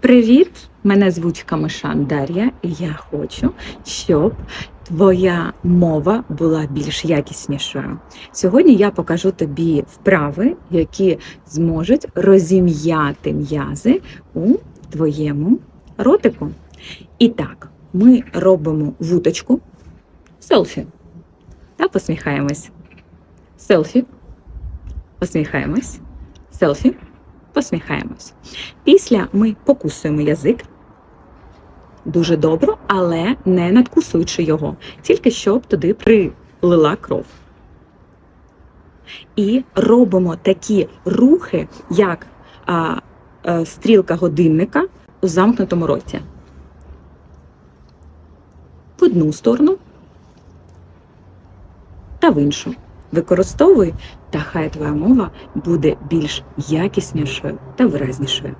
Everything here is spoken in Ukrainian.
Привіт! Мене звуть Камишан Дар'я, і я хочу, щоб твоя мова була більш якіснішою. Сьогодні я покажу тобі вправи, які зможуть розім'яти м'язи у твоєму ротику. І так, ми робимо вуточку, селфі та посміхаємось. Селфі, посміхаємось, селфі, посміхаємось. Після ми покусуємо язик дуже добре, але не надкусуючи його, тільки щоб туди прилила кров. І робимо такі рухи, як а, а, стрілка годинника у замкнутому роті. В одну сторону та в іншу. Використовуй, та хай твоя мова буде більш якіснішою та виразнішою.